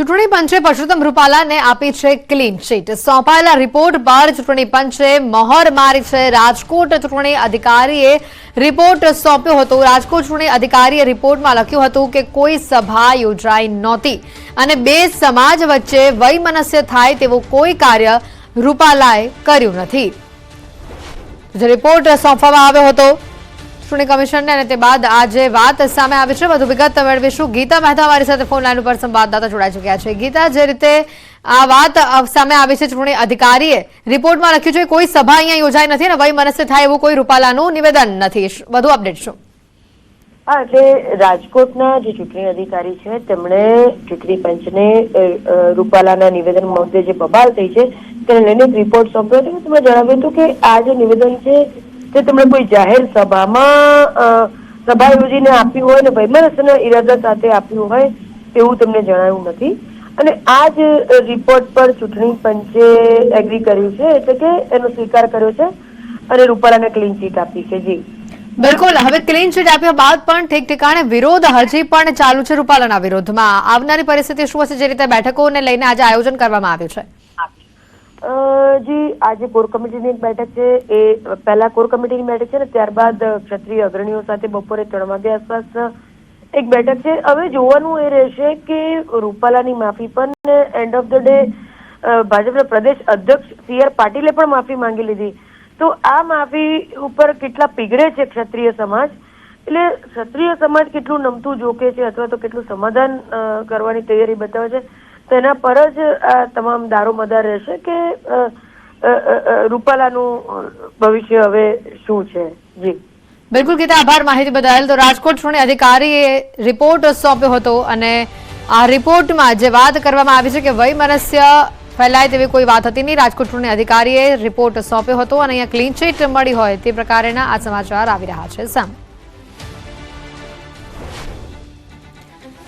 ચૂંટણી પંચે પરસોત્તમ રૂપાલાને આપી છે ક્લીન ચીટ સોંપાયેલા રિપોર્ટ પર ચૂંટણી પંચે મહોર મારી છે રાજકોટ ચૂંટણી અધિકારીએ રિપોર્ટ સોંપ્યો હતો. રાજકોટ ચૂંટણી અધિકારીએ રિપોર્ટમાં લખ્યું હતું કે કોઈ સભા યોજાઈ નહોતી અને બે સમાજ વચ્ચે વૈમનસ્ય થાય તેવું કોઈ કાર્ય રૂપાલાએ કર્યું નથી. રિપોર્ટ સોંપવામાં આવ્યો હતો. ચૂંટણી કમિશનને અને તે બાદ આજે વાત સામે આવી છે. વધુ વિગત મેળવીશું. ગીતા મહેતા અમારી સાથે ફોન લાઈન ઉપર સંવાદદાતા જોડાઈ ચૂક્યા છે. ગીતા, જે રીતે આ વાત સામે આવી છે ચૂંટણી અધિકારીએ રિપોર્ટમાં લખ્યું છે, કોઈ સભા અહીંયા યોજાઈ નથી અને વય મનસ્ય થાય એવું કોઈ રૂપાલાનું નિવેદન નથી. વધુ અપડેટ શું? હા, એટલે રાજકોટના જે ચૂંટણી અધિકારી છે, તેમણે ચૂંટણી પંચને રૂપાલાના નિવેદન મુદ્દે જે બબાલ થઈ છે, તેને લઈને રિપોર્ટ સોંપ્યો હતો. તેમાં જણાવ્યું હતું કે આ જે નિવેદન છે તે તેમણે કોઈ જાહેર સભામાં સભા યોજીને આપ્યું હોય ને વૈમનસ્યના ઈરાદા સાથે આપ્યું હોય તેવું તેમને જણાવ્યું નથી. અને આ જ રિપોર્ટ પર ચૂંટણી પંચે એગ્રી કર્યું છે, એટલે કે એનો સ્વીકાર કર્યો છે અને રૂપાલાને ક્લીન ચીટ આપી છે, જી. બિલકુલ, હવે ક્લીન ચીટ આપ્યા બાદ પણ ઠીક ઠેકાણે વિરોધ હજી પણ ચાલુ છે રૂપાલાના વિરોધમાં. આવનારી પરિસ્થિતિ શું હશે, જે રીતે બેઠકોને લઈને આજે આયોજન કરવામાં આવ્યું છે? જી, આજે કોર કમિટીની બેઠક છે. એ પહેલા કોર કમિટીની બેઠક છે ને ત્યારબાદ ક્ષત્રિય અગ્રણીઓ સાથે બપોરે ત્રણ વાગે આસપાસ એક બેઠક છે. હવે જોવાનું એ રહેશે કે રૂપાલાની માફી પણ એન્ડ ઓફ ધ ડે ભાજપના પ્રદેશ અધ્યક્ષ સી આર પાટીલે પણ માફી માંગી લીધી. તો આ માફી ઉપર કેટલા પીગળે છે ક્ષત્રિય સમાજ? એટલે ક્ષત્રિય સમાજ કેટલું નમતું જોકે છે અથવા તો કેટલું સમાધાન કરવાની તૈયારી બતાવે છે? તેના પર જ આ તમામ દારોમદાર રહેશે કે રૂપાલાનું ભવિષ્ય હવે શું છે? જી. બિલકુલ ગીતા, આભાર માહિતી બદલ. તો રાજકોટ ચૂંટણી અધિકારીએ રિપોર્ટ સોંપ્યો હતો અને આ રિપોર્ટમાં જે વાત કરવામાં આવી છે કે વયમનસ્ય ફેલાય તેવી કોઈ વાત હતી નહીં, રાજકોટ ચૂંટણી અધિકારીએ રિપોર્ટ સોંપ્યો હતો અને અહીંયા ક્લીન ચીટ મળી હોય તે પ્રકારના આ સમાચાર આવી રહ્યા છે સામે.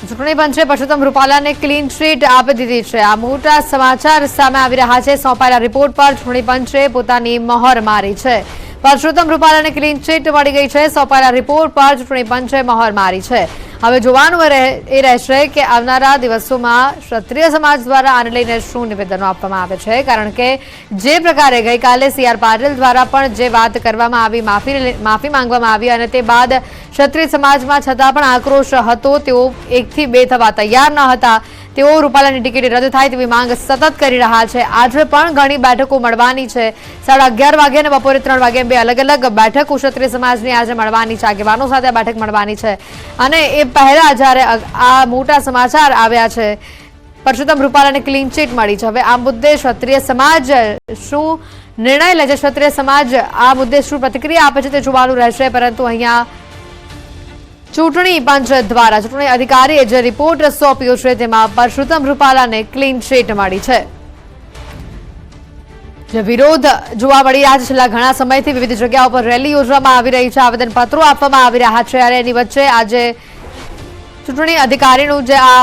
ચૂંટણી પંચે પરસોત્તમ રૂપાલાને ક્લીન ચીટ આપી દીધી છે. આ મોટા સમાચાર સામે આવી રહ્યા છે. સોંપાયેલા રિપોર્ટ પર ચૂંટણી પંચે પોતાની મહોર મારી છે. પરસોત્તમ રૂપાલાને ક્લીન ચીટ મળી ગઈ છે. સોંપાયેલા રિપોર્ટ પર ચૂંટણી પંચે મહોર મારી છે. હવે જોવાનું એ રહે- એ રહેશે કે આવનારા દિવસોમાં ક્ષત્રિય સમાજ દ્વારા આને લઈને શું નિવેદનો આપવામાં આવે છે? કારણ કે જે પ્રકારે ગઈકાલે સીઆર પાટીલ દ્વારા પણ જે વાત કરવામાં આવી, માફી માફી માંગવામાં આવી અને તે બાદ ક્ષત્રિય સમાજમાં છતાં પણ આક્રોશ હતો, તેઓ એકથી બે થવા તૈયાર ન હતા. તેઓ રૂપાલાની ટિકિટ રદ થાય તેવી માંગ સતત કરી રહ્યા છે. આજે પણ ઘણી બેઠકો મળવાની છે. સાડા અગિયાર વાગે અને બપોરે ત્રણ વાગે બે અલગ અલગ બેઠકો ક્ષત્રિય સમાજની આજે મળવાની છે. આગેવાનો સાથે બેઠક મળવાની છે. અને એ પહેલા જ્યારે આ મોટા સમાચાર આવ્યા છે, પરસોત્તમ રૂપાલાને ક્લીન ચીટ મળી છે. હવે આ મુદ્દે ક્ષત્રિય સમાજ શું નિર્ણય લે છે? ક્ષત્રિય સમાજ આ મુદ્દે શું પ્રતિક્રિયા આપે છે તે જોવાનું રહેશે, પરંતુ અહીંયા ચૂંટણી પંચ દ્વારા ચૂંટણી અધિકારીએ જે રિપોર્ટ સોંપ્યો છે તેમાં પરસોત્તમ રૂપાલાને ક્લીન ચીટ મળી છે. જે વિરોધ જોવા મળી રહ્યા છે, છેલ્લા ઘણા સમયથી વિવિધ જગ્યાઓ પર રેલી યોજવામાં આવી રહી છે, આવેદનપત્રો આપવામાં આવી રહ્યા છે, અને એની વચ્ચે આજે ચૂંટણી અધિકારીનું જે આ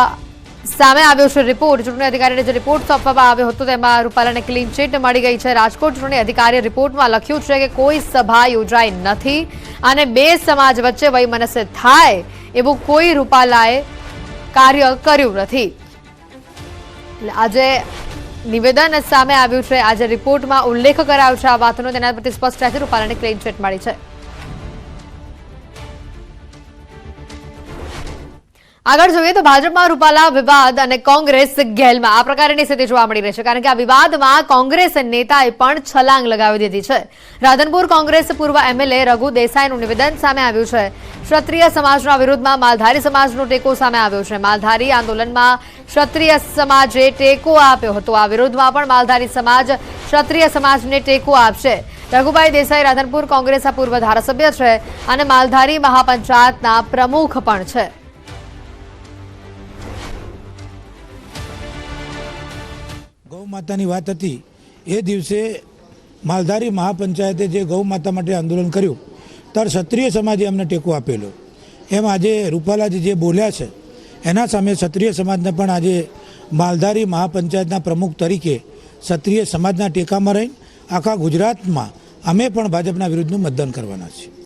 સામે આવ્યો છે રિપોર્ટ, ચૂંટણી અધિકારીને જે રિપોર્ટ સોંપવામાં આવ્યો હતો તેમાં રૂપાલાને ક્લીન ચીટ મળી ગઈ છે. રાજકોટ ચૂંટણી અધિકારીએ રિપોર્ટમાં લખ્યું છે કે કોઈ સભા યોજાઈ નથી અને બે સમાજ વચ્ચે વૈમનસ્ય થાય એવું કોઈ રૂપાલાએ કાર્ય કર્યું નથી. આજે નિવેદન સામે આવ્યું છે. આજે રિપોર્ટમાં ઉલ્લેખ કરાયો છે આ વાતનો. તેના પરથી સ્પષ્ટ રહેશે રૂપાલાને ક્લીન ચીટ મળી છે. આગળ જોઈએ તો ભાજપમાં રૂપાલા વિવાદ અને કોંગ્રેસ ગેલમાં. આ પ્રકારની સ્થિતિ જોવા મળી રહી છે. કારણ કે આ વિવાદમાં કોંગ્રેસ નેતાએ પણ છલાંગ લગાવી દીધી છે. રાધનપુર કોંગ્રેસ પૂર્વ એમએલએ રઘુ દેસાઈનું નિવેદન સામે આવ્યું છે. ક્ષત્રિય સમાજના વિરુદ્ધમાં માલધારી સમાજનો ટેકો સામે આવ્યો છે. માલધારી આંદોલનમાં ક્ષત્રિય સમાજે ટેકો આપ્યો હતો. આ વિરોધમાં પણ માલધારી સમાજ ક્ષત્રિય સમાજને ટેકો આપશે. રઘુભાઈ દેસાઈ રાધનપુર કોંગ્રેસના પૂર્વ ધારાસભ્ય છે અને માલધારી મહાપંચાયતના પ્રમુખ પણ છે. માતાની વાત હતી, એ દિવસે માલધારી મહાપંચાયતે જે ગૌ માતા માટે આંદોલન કર્યું ત્યારે ક્ષત્રિય સમાજે અમને ટેકો આપેલો. એમ આજે રૂપાલાજી જે બોલ્યા છે, એના સામે ક્ષત્રિય સમાજને પણ આજે માલધારી મહાપંચાયતના પ્રમુખ તરીકે ક્ષત્રિય સમાજના ટેકામાં રહીને આખા ગુજરાતમાં અમે પણ ભાજપના વિરુદ્ધનું મતદાન કરવાના છીએ.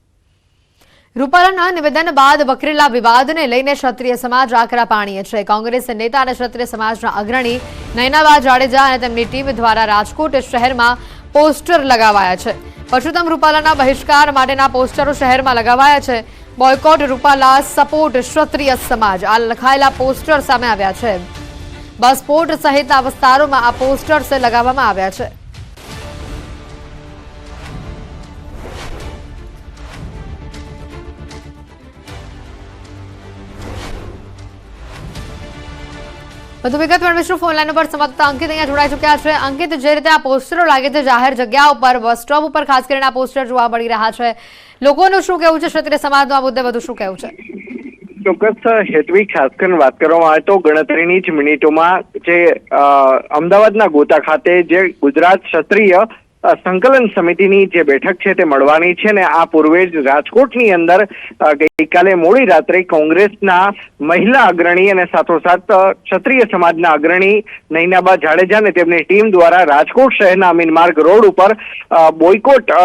રૂપાલાના નિવેદન બાદ વકરેલા વિવાદને લઈને ક્ષત્રિય સમાજ આકરા પાણીએ છે. કોંગ્રેસ નેતા અને ક્ષત્રિય સમાજના અગ્રણી નયનાબા જાડેજા અને તેમની ટીમ દ્વારા રાજકોટ શહેરમાં પોસ્ટર લગાવાયા છે. પરસોત્તમ રૂપાલાના બહિષ્કાર માટેના પોસ્ટરો શહેરમાં લગાવાયા છે. બોયકોટ રૂપાલા સપોર્ટ ક્ષત્રિય સમાજ. આ લખાયેલા પોસ્ટર સામે આવ્યા છે. બસપોર્ટ સહિતના વિસ્તારોમાં આ પોસ્ટર્સ લગાવવામાં આવ્યા છે. વધુ વિગત મેળવીશું. ફોન લાઈન ઉપર સમજતા અંકિત અહીંયા જોડાઈ ચૂક્યા છે. અંકિત, જે રીતે આ પોસ્ટરો લાગે છે જાહેર જગ્યા ઉપર, બસ સ્ટોપ ઉપર, ખાસ કરીને આ પોસ્ટર જોવા મળી રહ્યા છે. લોકોનું શું કહેવું છે? ક્ષત્રિય સમાજનું આ મુદ્દે વધુ શું કહેવું છે? ચોક્કસ, હેતવી ખાસ કરીને વાત કરવામાં આવે તો ગણતરીની જ મિનિટોમાં જે અમદાવાદના ગોતા ખાતે જે ગુજરાત ક્ષત્રિય સંકલન સમિતિની જે બેઠક છે તે મળવાની છે ને આ પૂર્વે જ રાજકોટની અંદર ગઈકાલે મોડી રાત્રે કોંગ્રેસના મહિલા અગ્રણી અને સાથોસાથ ક્ષત્રિય સમાજના અગ્રણી નૈનાબા જાડેજા અને તેમની ટીમ દ્વારા રાજકોટ શહેરના અમીનમાર્ગ રોડ ઉપર બોયકોટ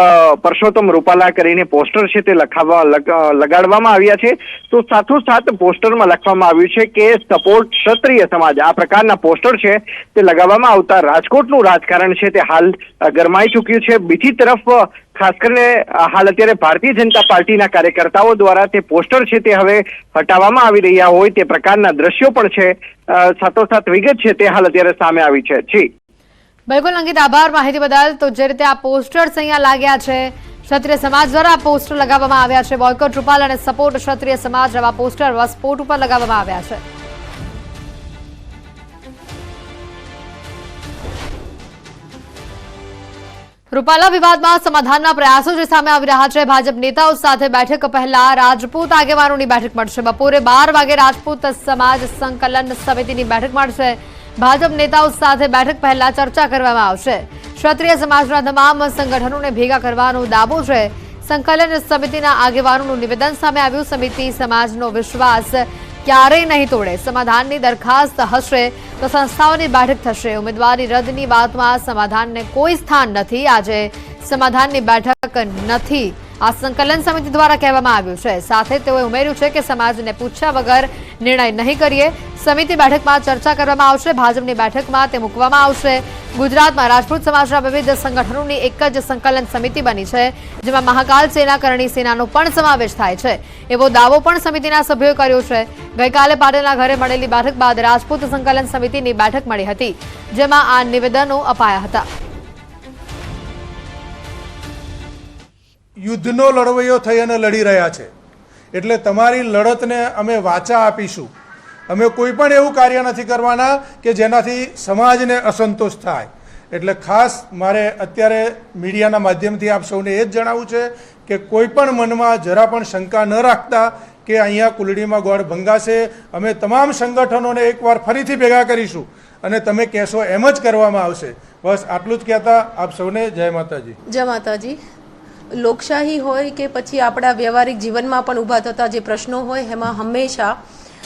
પરસોત્તમ રૂપાલા કરીને પોસ્ટર છે તે લખાવવા લગાડવામાં આવ્યા છે. તો સાથોસાથ પોસ્ટરમાં લખવામાં આવ્યું છે કે સપોર્ટ ક્ષત્રિય સમાજ આ પ્રકારના પોસ્ટર છે તે લગાવવામાં આવતા રાજકોટનું રાજકારણ છે તે હાલ અ, ગરમાઈ ચૂક્યું છે. બીજી તરફ ખાસ કરીને હાલ અત્યારે ભારતીય જનતા પાર્ટીના કાર્યકર્તાઓ દ્વારા તે પોસ્ટર છે તે હવે હટાવવામાં આવી રહ્યા હોય તે પ્રકારના દ્રશ્યો પણ છે. સાથોસાથ વિગત છે તે હાલ અત્યારે સામે આવી છે. જી. બિલકુલ, અંકિત, આભાર માહિતી બદલ. તો જે રીતે આ પોસ્ટર્સ અહીંયા લાગ્યા છે, ક્ષત્રિય સમાજ દ્વારા પોસ્ટર લગાવવામાં આવ્યા છે. બોયકોટ રૂપાલ અને સપોર્ટ ક્ષત્રિય સમાજ એવા પોસ્ટર વસપોર્ટ ઉપર લગાવવામાં આવ્યા છે. રૂપાલા વિવાદમાં સમાધાનના પ્રયાસો જે સામે આવી રહ્યા છે, ભાજપ નેતાઓ સાથે બેઠક પહેલા રાજપૂત આગેવાનોની બેઠક મળશે. બપોરે બાર વાગે રાજપૂત સમાજ સંકલન સમિતિની બેઠક મળશે. ભાજપ નેતાઓ સાથે બેઠક પહેલા ચર્ચા કરવામાં આવશે. ક્ષત્રિય સમાજના તમામ સંગઠનોને ભેગા કરવાનો દાવો છે. સંકલન સમિતિના આગેવાનોનું નિવેદન સામે આવ્યું. સમિતિ સમાજનો વિશ્વાસ ક્યારેય નહીં તોડે. સમાધાનની દરખાસ્ત હશે તો સંસ્થાઓની બેઠક થશે. ઉમેદવારી રદની વાતમાં સમાધાનને કોઈ સ્થાન નથી. આજે સમાધાનની બેઠક નથી. આ સંકલન સમિતિ દ્વારા કહેવામાં આવ્યું છે. સાથે તેઓએ ઉમેર્યું છે કે સમાજને પૂછ્યા વગર નિર્ણય નહીં કરીએ. સમિતિ બેઠકમાં ચર્ચા કરવામાં આવશે. ભાજપની બેઠકમાં તે મૂકવામાં આવશે. ગુજરાતમાં રાજપૂત સમાજના વિવિધ સંગઠનોની એક જ સંકલન સમિતિ બની છે, જેમાં મહાકાલ સેના, કરણી સેનાનો પણ સમાવેશ થાય છે. એવો દાવો પણ સમિતિના સભ્યોએ કર્યો છે. ગઈકાલે પાટીલના ઘરે મળેલી બેઠક બાદ રાજપૂત સંકલન સમિતિની બેઠક મળી હતી, જેમાં આ નિવેદનો અપાયા હતા. યુદ્ધનો લડવૈયો થઈ અને લડી રહ્યા છે. એટલે તમારી લડતને અમે વાચા આપીશું. અમે કોઈ પણ એવું કાર્ય નથી કરવાના કે જેનાથી સમાજને અસંતોષ થાય. એટલે ખાસ મારે અત્યારે મીડિયાના માધ્યમથી આપ સૌને એ જ જણાવવું છે કે કોઈ પણ મનમાં જરા પણ શંકા ન રાખતા કે અહીંયા કુલડીમાં ગોળ ભંગાશે. અમે તમામ સંગઠનોને એકવાર ફરીથી ભેગા કરીશું અને તમે કહેશો એમ જ કરવામાં આવશે. બસ આટલું જ કહેતા આપ સૌને જય માતાજી. જય માતાજી. લોકશાહી હોય કે પછી આપણા વ્યવહારિક જીવનમાં પણ ઊભા થતા જે પ્રશ્નો હોય, એમાં હંમેશા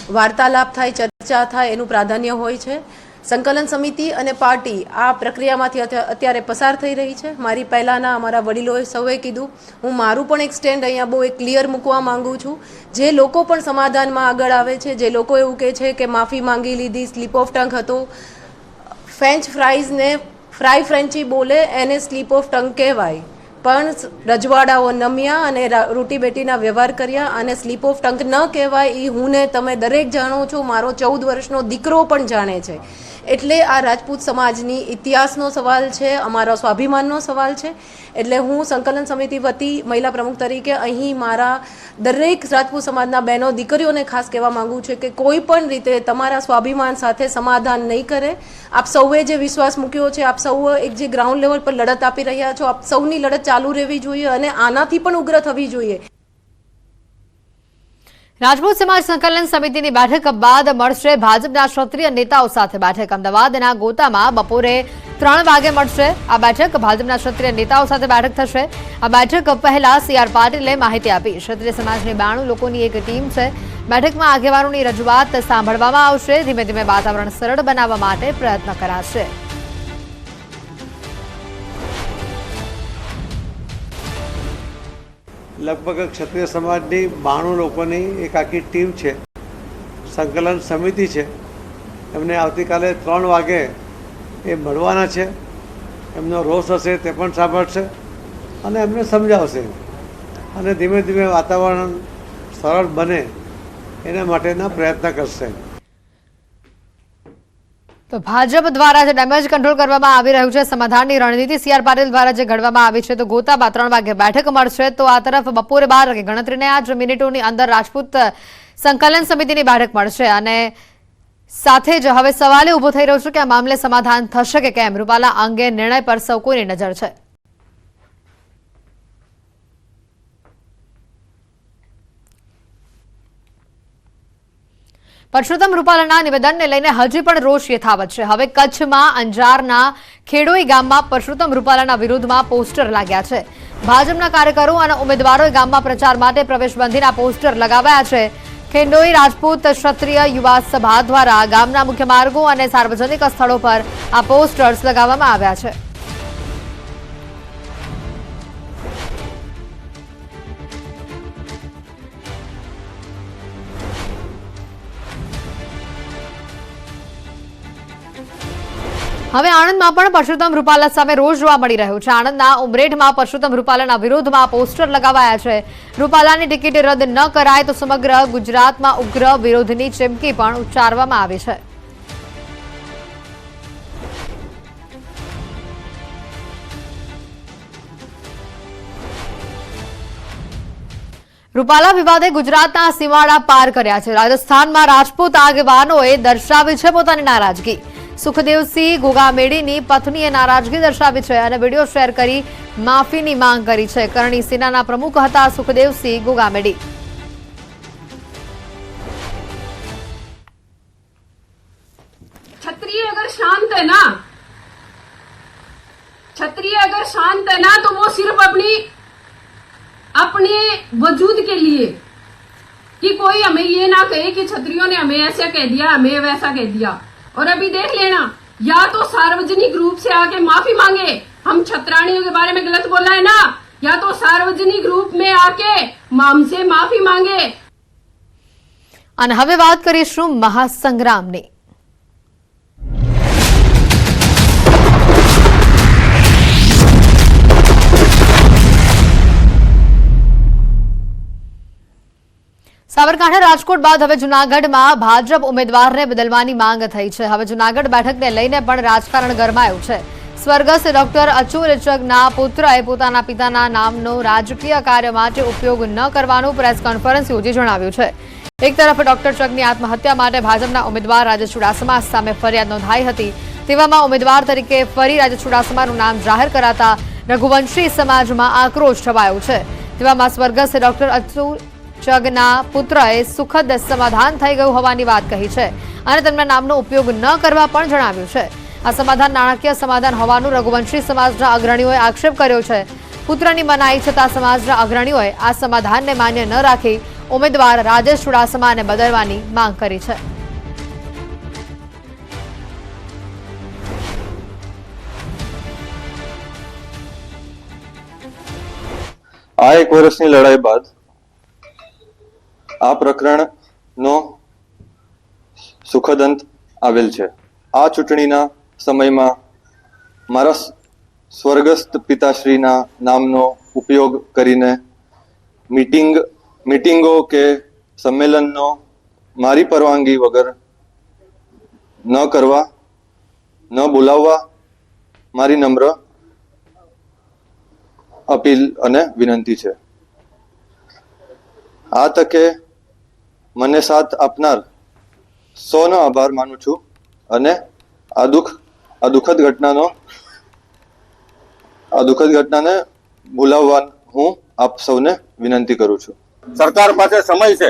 વાર્તાલાપ થાય, ચર્ચા થાય એનું પ્રાધાન્ય હોય છે. સંકલન સમિતિ અને પાર્ટી આ પ્રક્રિયામાંથી અત્યારે પસાર થઈ રહી છે. મારી પહેલાંના અમારા વડીલોએ સૌએ કીધું, હું મારું પણ એક સ્ટેન્ડ અહીંયા બહુ એક ક્લિયર મૂકવા માંગુ છું. જે લોકો પણ સમાધાનમાં આગળ આવે છે, જે લોકો એવું કહે છે કે માફી માંગી લીધી, સ્લીપ ઓફ ટંગ હતો. ફ્રેન્ચ ફ્રાઈઝને ફ્રાય ફ્રેન્ચી બોલે, એને સ્લીપ ઓફ ટંગ કહેવાય. પણ રજવાડાઓ નમ્યા અને રોટી બેટીના વ્યવહાર કર્યા અને સ્લીપ ઓફ ટંક ન કહેવાય એ હું ને તમે દરેક જાણો છો. મારો ચૌદ વર્ષનો દીકરો પણ જાણે છે. એટલે આ રાજપૂત સમાજની ઇતિહાસનો સવાલ છે, અમારા સ્વાભિમાનનો સવાલ છે. એટલે હું સંકલન સમિતિ વતી મહિલા પ્રમુખ તરીકે અહીં મારા દરેક રાજપૂત સમાજના બહેનો, દીકરીઓને ખાસ કહેવા માંગુ છું કે કોઈ પણ રીતે તમારા સ્વાભિમાન સાથે સમાધાન નહીં કરે. આપ સૌએ જે વિશ્વાસ મૂક્યો છે, આપ સૌ એક જે ગ્રાઉન્ડ લેવલ પર લડત આપી રહ્યા છો, આપ સૌની લડત ચાલુ રહેવી જોઈએ અને આનાથી પણ ઉગ્ર થવી જોઈએ. રાજપૂત સમાજ સંકલન સમિતિની બેઠક બાદ મળશે ભાજપના ક્ષત્રિય નેતાઓ સાથે બેઠક. અમદાવાદના ગોતામાં બપોરે ત્રણ વાગે મળશે. આ બેઠક ભાજપના ક્ષત્રિય નેતાઓ સાથે બેઠક થશે. આ બેઠક પહેલા સીઆર પાટીલે માહિતી આપી. ક્ષત્રિય સમાજની બાણું લોકોની એક ટીમ છે. બેઠકમાં આગેવાનોની રજૂઆત સાંભળવામાં આવશે. ધીમે ધીમે વાતાવરણ સરળ બનાવવા માટે પ્રયત્ન કરાશે. લગભગ ક્ષત્રિય સમાજની બાણું લોકોની એક આખી ટીમ છે. સંકલન સમિતિ છે. એમને આવતીકાલે ત્રણ વાગે એ મળવાના છે. એમનો રોષ હશે તે પણ સાંભળશે અને એમને સમજાવશે. અને ધીમે ધીમે વાતાવરણ સરળ બને એના માટેના પ્રયત્ન કરશે. તો ભાજપ દ્વારા જે ડેમેજ કંટ્રોલ કરવામાં આવી રહ્યું છે, સમાધાનની રણનીતિ સીઆર પાટીલ દ્વારા જે ઘડવામાં આવી છે, તો ગોતામાં ત્રણ વાગે બેઠક મળશે. તો આ તરફ બપોરે બાર વાગે ગણતરીને જ મિનિટોની અંદર રાજપૂત સંકલન સમિતિની બેઠક મળશે. અને સાથે જ હવે સવાલે ઊભો થઈ રહ્યો છે કે આ મામલે સમાધાન થશે કે કેમ? રૂપાલા અંગે નિર્ણય પર સૌ કોઈની નજર છે. પરસોત્તમ રૂપાલાના નિવેદનને લઈને હજી પણ રોષ યથાવત છે. હવે કચ્છમાં અંજારના ખેડોઈ ગામમાં પરસોત્તમ રૂપાલાના વિરુદ્ધમાં પોસ્ટર લાગ્યા છે. ભાજપના કાર્યકરો અને ઉમેદવારોએ ગામમાં પ્રચાર માટે પ્રવેશબંધીના પોસ્ટર લગાવ્યા છે. ખેંડોઈ રાજપૂત ક્ષત્રિય યુવા સભા દ્વારા ગામના મુખ્ય માર્ગો અને સાર્વજનિક સ્થળો પર આ પોસ્ટર્સ લગાવવામાં આવ્યા છે. હવે આણંદમાં પણ પરસોત્તમ રૂપાલા સામે રોજ જોવા મળી રહ્યો છે. આણંદના ઉમરેઠમાં પરસોત્તમ રૂપાલાના વિરોધમાં પોસ્ટર લગાવાયા છે. રૂપાલાની ટિકિટ રદ ન કરાય તો સમગ્ર ગુજરાતમાં ઉગ્ર વિરોધની ચીમકી પણ ઉચ્ચારવામાં આવી છે. રૂપાલા વિવાદે ગુજરાતના સીમાડા પાર કર્યા છે. રાજસ્થાનમાં રાજપૂત આગેવાનોએ દર્શાવી છે પોતાની નારાજગી. સુખદેવસિંહ ગોગામેડીની પત્નીએ નારાજગી દર્શાવી છે અને વિડીયો શેર કરી માફીની માંગ કરી છે કરણી સેનાના પ્રમુખ હતા સુખદેવસિંહ ગોગામેડી क्षत्रिय अगर शांत है ना क्षत्रिय अगर शांत है ना तो वो सिर्फ अपनी अपने वजूद के लिए कि कोई हमें ये ना कहे कि क्षत्रियों ने हमें ऐसा कह दिया हमें वैसा कह दिया और अभी देख लेना या तो सार्वजनिक रूप से आके माफी मांगे हम छत्राणियों के बारे में गलत बोला है ना या तो सार्वजनिक रूप में आके हमसे माफी मांगे અને હવે વાત કરીશું મહાસંગ્રામની સાબરકાંઠા રાજકોટ બાદ હવે જુનાગઢમાં ભાજપ ઉમેદવારને બદલવાની માંગ થઈ છે. હવે જુનાગઢ બેઠકને લઈને પણ રાજકારણ ગરમાયું છે. સ્વર્ગસ્થ ડોક્ટર અચુલ ચગના પુત્રએ પોતાના પિતાના નામનો રાજકીય કાર્ય માટે ઉપયોગ ન કરવાનું પ્રેસ કોન્ફરન્સ યોજી જણાવ્યું છે. એક તરફ ડોક્ટર ચગની આત્મહત્યા માટે ભાજપના ઉમેદવાર રાજેશ ચુડાસમા સામે ફરિયાદ નોંધાઈ હતી. તેવામાં ઉમેદવાર તરીકે ફરી રાજેશ ચુડાસમાનું નામ જાહેર કરાતા રઘુવંશી સમાજમાં આક્રોશ છવાયો છે. તેવામાં સ્વર્ગસ્થ ડોક્ટર અચુલ ચગના પુત્રએ સુખદ સમાધાન થઈ ગયું હોવાની વાત કહી છે અને તેમના નામનો ઉપયોગ ન કરવા પણ જણાવ્યું છે. આ સમાધાન નાણાકીય સમાધાન હોવાનું રઘુવંશી સમાજના અગ્રણીઓએ આક્ષેપ કર્યો છે. પુત્રની મનાઈ છતાં સમાજના અગ્રણીઓએ આ સમાધાનને માન્ય ન રાખી ઉમેદવાર રાજેશ ચુડાસમાને બદલવાની માંગ કરી છે. આ એક વર્ષની લડાઈ બાદ આ પ્રકરણનો સુખદ અંત આવેલ છે. આ ચૂંટણીના સમયમાં મારા સ્વર્ગસ્થ પિતાશ્રીના નામનો ઉપયોગ કરીને મીટિંગ, મીટિંગો કે સંમેલનનો મારી પરવાનગી વગર ન કરવા, ન બોલાવવા મારી નમ્ર અપીલ અને વિનંતી છે. આ તકે મને સાથ આપનાર સૌનો આભાર માનું છું અને આ દુઃખ, આ દુઃખદ ઘટનાનો, આ દુઃખદ ઘટનાને ભૂલાવવા હું આપ સૌને વિનંતી કરું છું. સરકાર પાસે સમય છે.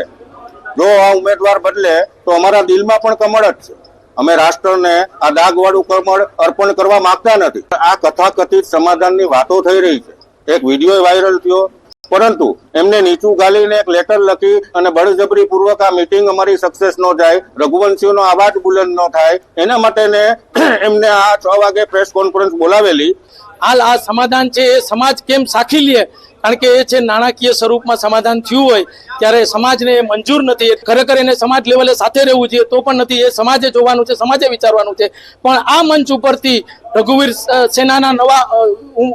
જો આ ઉમેદવાર બદલે તો અમારા દિલમાં પણ કમળ જ છે. અમે રાષ્ટ્રને આ દાગવાળું કમળ અર્પણ કરવા માંગતા નથી. આ કથાકથિત સમાધાનની વાતો થઈ રહી છે. એક વીડિયો વાયરલ થયો. પરંતુ એમને નીચું ગાલીને એક લેટર લખી અને બળજબરી પૂર્વક આ મીટિંગ અમારી સક્સેસ ન જાય, રઘુવંશીઓનો અવાજ બુલંદ ન થાય, એના માટેને એમને આ છ વાગે પ્રેસ કોન્ફરન્સ બોલાવેલી. હાલ આ સમાધાન છે, એ સમાજ કેમ સાખી લે? કારણ કે એ છે નાણાકીય સ્વરૂપમાં સમાધાન થયું હોય, ત્યારે સમાજને એ મંજૂર નથી. ખરેખર એને સમાજ લેવલે સાથે રહેવું જોઈએ, તો પણ નથી. એ સમાજે જોવાનું છે, સમાજે વિચારવાનું છે. પણ આ મંચ ઉપરથી રઘુવીર સેનાના નવા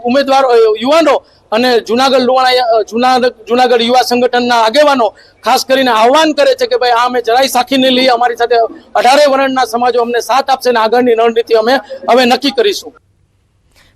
ઉમેદવાર યુવાનો અને જુનાગઢ લુવાણા જુનાગઢ જુનાગઢ યુવા સંગઠનના આગેવાનો ખાસ કરીને આહવાન કરે છે કે ભાઈ આ અમે જરાય સાખી લઈએ, અમારી સાથે અઢારે વર્ણના સમાજો અમને સાથ આપશે અને આગળની રણનીતિ અમે હવે નક્કી કરીશું.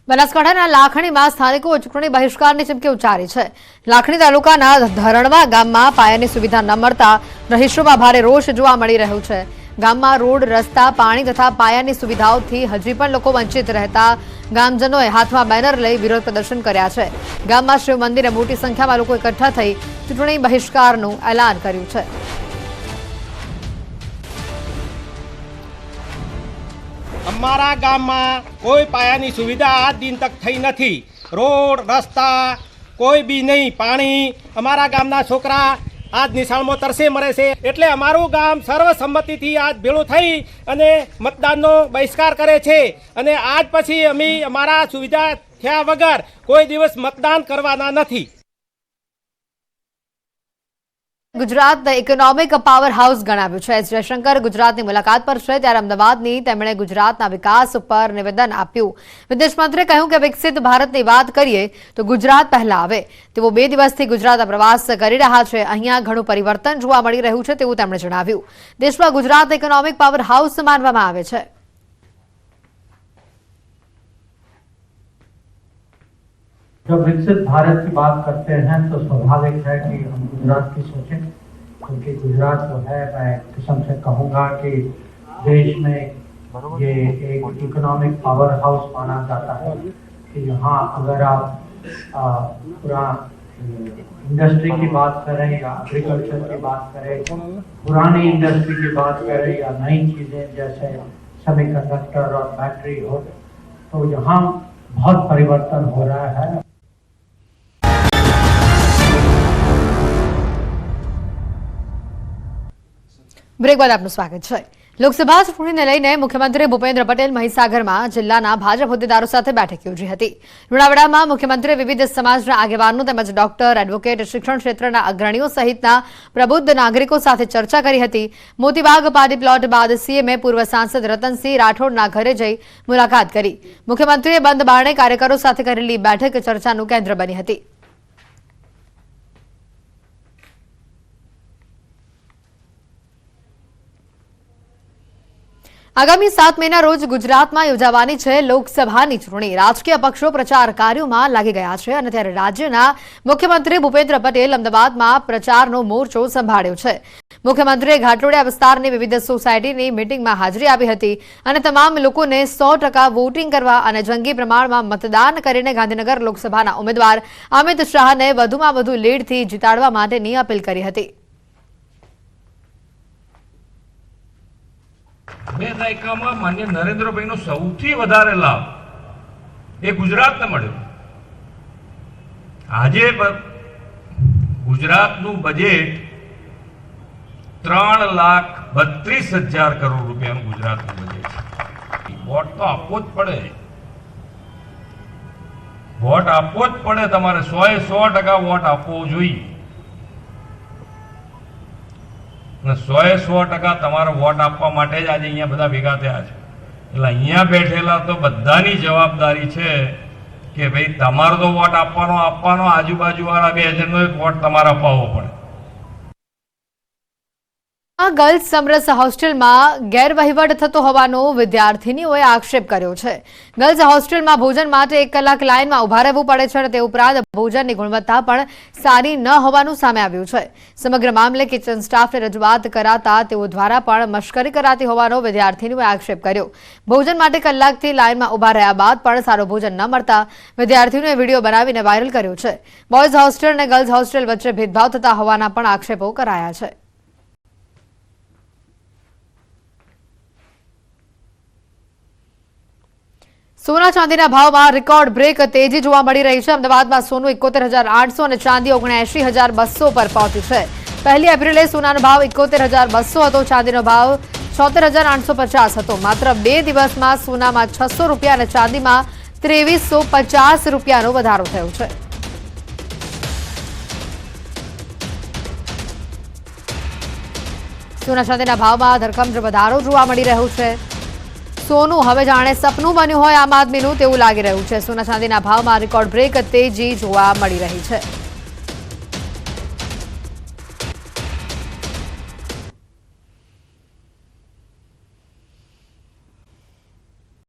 બનાસકાંઠાના લાખણીમાં સ્થાનિકો ચૂંટણી બહિષ્કારની ચીમકી ઉચ્ચારી છે. લાખણી તાલુકાના ધરણવા ગામમાં પાયાની સુવિધા ન મળતા રહીશોમાં ભારે રોષ જોવા મળી રહ્યું છે. ગામમાં રોડ, રસ્તા, પાણી તથા પાયાની સુવિધાઓથી હજી પણ લોકો વંચિત રહેતા ગામજનોએ હાથમાં બેનર લઈ વિરોધ પ્રદર્શન કર્યા છે. ગામમાં શિવ મંદિરે મોટી સંખ્યામાં લોકો એકઠા થઈ ચૂંટણી બહિષ્કારનું એલાન કર્યું છે. અમારા ગામમાં કોઈ પાયાની સુવિધા આજ દિન તક થઈ નથી. રોડ, રસ્તા, કોઈ બી નહીં, પાણી. અમારા ગામના છોકરા આજ નિશાળમાં તરસે મરે છે. એટલે અમારું ગામ સર્વસંમતિથી આજ ભેળું થઈ અને મતદાનનો બહિષ્કાર કરે છે. અને આજ પછી અમે અમારા સુવિધા થયા વગર કોઈ દિવસ મતદાન કરવાના નથી. ગુજરાતને ઇકોનોમિક પાવર હાઉસ ગણાવ્યું છે. જયશંકર ગુજરાતની મુલાકાત પર છે. ત્યારે અમદાવાદની તેમણે ગુજરાતના વિકાસ ઉપર નિવેદન આપ્યું. વિદેશ મંત્રીએ કહ્યું કે વિકસિત ભારતની વાત કરીએ તો ગુજરાત પહેલા આવે. તેઓ બે દિવસથી ગુજરાતના પ્રવાસ કરી રહ્યા છે. અહીંયા ઘણું પરિવર્તન જોવા મળી રહ્યું છે તેવું તેમણે જણાવ્યું. દેશમાં ગુજરાત ઇકોનોમિક પાવર હાઉસ માનવામાં આવે છે. जब विकसित भारत की बात करते हैं तो स्वाभाविक है कि हम गुजरात की सोचें, क्योंकि गुजरात जो है, मैं किस्म से कहूँगा कि देश में ये एक इकोनॉमिक पावर हाउस माना जाता है कि यहाँ अगर आप पूरा इंडस्ट्री की बात करें या एग्रीकल्चर की बात करें, पुरानी इंडस्ट्री की बात करें या नई चीज़ें जैसे सेमीकंडक्टर और बैटरी हो तो यहाँ बहुत परिवर्तन हो रहा है। બ્રેક બાદ આપનું સ્વાગત છે. લોકસભા ચૂંટણીને લઈને મુખ્યમંત્રી ભૂપેન્દ્ર પટેલ મહીસાગરમાં જિલ્લાના ભાજપ હોદ્દેદારો સાથે બેઠક યોજી હતી. લુણાવાડામાં મુખ્યમંત્રી વિવિધ સમાજના આગેવાનો તેમજ ડોક્ટર, એડવોકેટ, શિક્ષણ ક્ષેત્રના અગ્રણીઓ સહિતના પ્રબુદ્ધ નાગરિકો સાથે ચર્ચા કરી હતી. મોતીબાગ પાર્ટી પ્લોટ બાદ સીએમએ પૂર્વ સાંસદ રતનસિંહ રાઠોડના ઘરે જઈ મુલાકાત કરી. મુખ્યમંત્રીએ બંધ બારણે કાર્યકરો સાથે કરેલી બેઠક ચર્ચાનું કેન્દ્ર બની હતી. આગામી સાત મેના રોજ ગુજરાતમાં યોજાવાની છે લોકસભાની ચૂંટણી. રાજકીય પક્ષો પ્રચાર કાર્યોમાં લાગી ગયા છે અને ત્યારે રાજ્યના મુખ્યમંત્રી ભૂપેન્દ્ર પટેલ અમદાવાદમાં પ્રચારનો મોરચો સંભાળ્યો છે. મુખ્યમંત્રીએ ઘાટલોડિયા વિસ્તારની વિવિધ સોસાયટીની મિટિંગમાં હાજરી આપી હતી અને તમામ લોકોને સો વોટિંગ કરવા અને જંગી પ્રમાણમાં મતદાન કરીને ગાંધીનગર લોકસભાના ઉમેદવાર અમિત શાહને વધુમાં વધુ લીડથી જીતાડવા માટેની અપીલ કરી હતી. બે દાયકામાં માન્ય નરેન્દ્રભાઈનો સૌથી વધારે લાભ એ ગુજરાતને મળ્યો. આજે ગુજરાતનું બજેટ ત્રણ લાખ બત્રીસ હજાર કરોડ રૂપિયાનું ગુજરાતનું બજેટ છે. વોટ તો આપવો જ પડે. વોટ આપવો જ પડે. તમારે સો એ સો ટકા વોટ આપવો જોઈએ. અને સો એ સો ટકા તમારે વોટ આપવા માટે જ આજે અહીંયા બધા ભેગા થયા છે. એટલે અહીંયા બેઠેલા તો બધાની જવાબદારી છે કે ભાઈ તમારો તો વોટ આપવાનો આપવાનો, આજુબાજુવાળા બે એક વોટ તમારે અપાવવો પડે. ગર્લ્સ સમરસ હોસ્ટેલમાં ગેરવહીવટ થતો હોવાનો વિદ્યાર્થીનીઓએ આક્ષેપ કર્યો છે. ગર્લ્સ હોસ્ટેલમાં ભોજન માટે એક કલાક લાઇનમાં ઊભા રહેવું પડે છે અને તે ઉપરાંત ભોજનની ગુણવત્તા પણ સારી ન હોવાનું સામે આવ્યું છે. સમગ્ર મામલે કિચન સ્ટાફને રજૂઆત કરાતા તેઓ દ્વારા પણ મશ્કરી કરાતી હોવાનો વિદ્યાર્થીનીઓએ આક્ષેપ કર્યો. ભોજન માટે કલાકથી લાઇનમાં ઊભા રહ્યા બાદ પણ સારું ભોજન ન મળતા વિદ્યાર્થીઓએ વીડિયો બનાવીને વાયરલ કર્યો છે. બોયઝ હોસ્ટેલ અને ગર્લ્સ હોસ્ટેલ વચ્ચે ભેદભાવ થતા હોવાના પણ આક્ષેપો કરાયા છે. સોના ચાંદીના ભાવમાં રેકોર્ડ બ્રેક તેજી જોવા મળી રહી છે. અમદાવાદમાં સોનું એકોતેર હજાર આઠસો અને ચાંદી ઓગણએંશી હજાર બસો પર પહોંચ્યું છે. પહેલી એપ્રિલે સોનાનો ભાવ એકોતેર હજાર બસો હતો, ચાંદીનો ભાવ છોતેર હજાર આઠસો પચાસ હતો. માત્ર બે દિવસમાં સોનામાં છસો રૂપિયા અને ચાંદીમાં ત્રેવીસો પચાસ રૂપિયાનો વધારો થયો છે. સોના ચાંદીના ભાવમાં ધરખમ વધારો જોવા મળી રહ્યો છે. સોનું હવે જાણે સપનું બન્યું હોય આમ આદમીનું તેવું લાગી રહ્યું છે. સોના ચાંદીના ભાવમાં રેકોર્ડ બ્રેક તેજી જોવા મળી રહી છે.